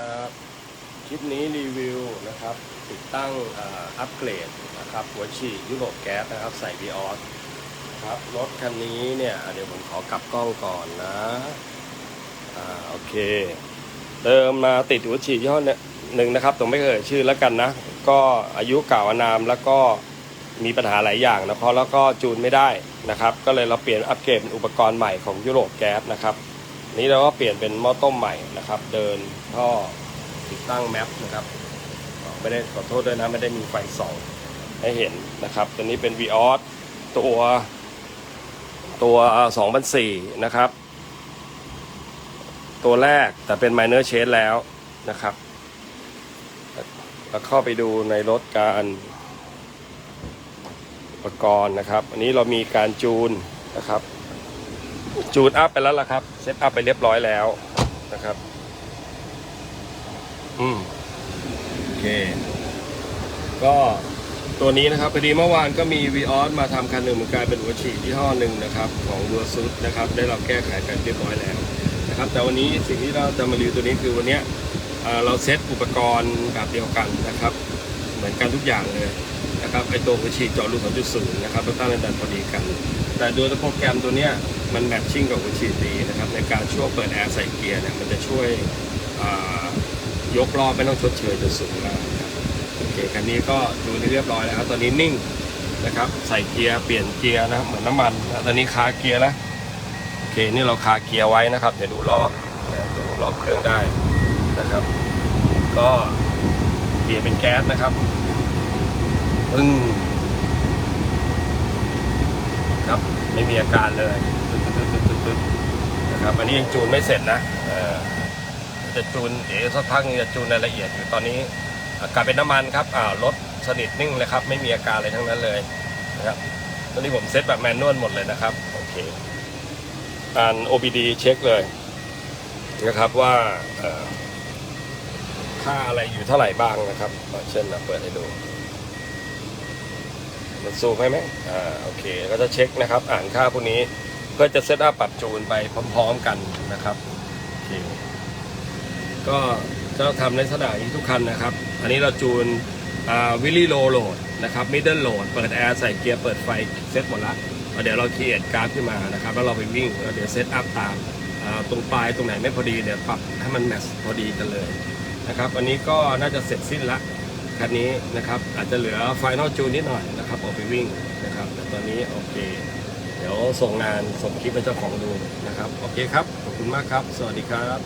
ครับคลิปนี้รีวิวนะครับติดตั้งอัปเกรดนะครับหัวฉีดยุโรปแก๊สนะครับใส่ v ีออสครับรถคันนี้เนี่ยเดี๋ยวผมขอกลับกล้องก่อนนะอ่าโอเคเดิมมาติดหัวฉีดยี่ห้อเนี่ยหนึ่งนะครับผมไม่เคยชื่อแล้วกันนะ ก็อายุเก่าอนามแล้วก็มีปัญหาหลายอย่างนะเพราะแล้วก็จูนไม่ได้นะครับ ก็เลยเราเปลี่ยนอัปเกรดเป็นอุปกรณ์ใหม่ของยุโรปแก๊สนะครับ นี้เราก็เปลี่ยนเป็นหม้อต้มใหม่นะครับ เดินท่อติดตั้งแมปนะครับไม่ได้ขอโทษด้วยนะไม่ได้มีไฟส่องให้เห็นนะครับ ตัวนี้เป็น v ีออสตัวตัว2004นะครับ ตัวแรกแต่เป็น minor change แล้วนะครับ แล้วเข้าไปดูในรถการอุปกรณ์นะครับ อันนี้เรามีการจูนนะครับ จูนอัพไปแล้วล่ะครับ เซตอัพไปเรียบร้อยแล้วนะครับ อืมโอเค ก็ตัวนี้นะครับพอดีเมื่อวานก็มีวีออสมาทำคันหนึ่งเหมือนกันเป็นหัวฉีดที่ห้อหนึ่งนะครับ ของดัวซุดนะครับ ได้เราแก้ไขกันเรียบร้อยแล้วนะครับ แต่วันนี้สิ่งที่เราจะมารีวิวตัวนี้คือวันเนี้ยเราเซตอุปกรณ์แบบเดียวกันนะครับ เหมือนกันทุกอย่างเลยนะครับไอตัวหัวฉีดเจอรู2.0นะครับต้องตั้งระดับพอดีกัน แต่โดยโปรแกรมตัวเนี้ย มันแมทชิ่งกับหัวฉีดดีนะครับ ในการช่วงเปิดแอร์ใส่เกียร์เนี่ยมันจะช่วยยกรอบไม่ต้องชดเชยจนสูงมากครับโอเคคันนี้ก็ดูเรียบร้อยแล้วครับตอนนี้นิ่งนะครับ ใส่เกียร์เปลี่ยนเกียร์นะเหมือนน้ำมันนะตอนนี้คาเกียร์แล้วโอเคนี่เราคาเกียร์ไว้นะครับเดี๋ยวดูรอดูรอเครื่องได้นะครับ ก็เปลี่ยนเป็นแก๊สนะครับปึ้งครับไม่มีอาการเลย ครับอันนี้ยังจูนไม่เสร็จนะจะจูนเดี๋ยวสักพักจะจูนรายละเอียดอยู่ตอนนี้อากาศเป็นน้ำมันครับรถสนิทนิ่งเลยครับ ไม่มีอาการอะไรทั้งนั้นเลยนะครับตอนนี้ผมเซตแบบแมนนวลหมดเลยนะครับโอเคการ OBD เช็คเลยนะครับว่าค่าอะไรอยู่เท่าไหร่บ้างนะครับเช่นเปิดให้ดูมันซูมให้ไหมอ่าโอเคก็จะเช็คนะครับ อ่านค่าพวกนี้ พื่อจะเซตอัพปรับจูนไปพร้อมๆกันนะครับโอเคก็จะทำในสถานีทุกคันนะครับ อันนี้เราจูนวิลลี่โลโหลดนะครับมิดเดิลโหลดเปิดแอร์ใส่เกียร์เปิดไฟเซตหมดละเดี๋ยวเราเคียกราฟขึ้นมานะครับ แล้วเราไปวิ่งแล้วเดี๋ยวเซตอัพตามตรงปลายตรงไหนไม่พอดีเดี๋ยวปรับให้มันแมทช์พอดีกันเลยนะครับอันนี้ก็น่าจะเสร็จสิ้นละคันนี้นะครับอาจจะเหลือไฟนอลจูนนิดหน่อยนะครับออกไปวิ่งนะครับแต่ตอนนี้โอเค ส่งงานส่งคลิปให้เจ้าของดูนะครับ โอเคครับ ขอบคุณมากครับ สวัสดีครับ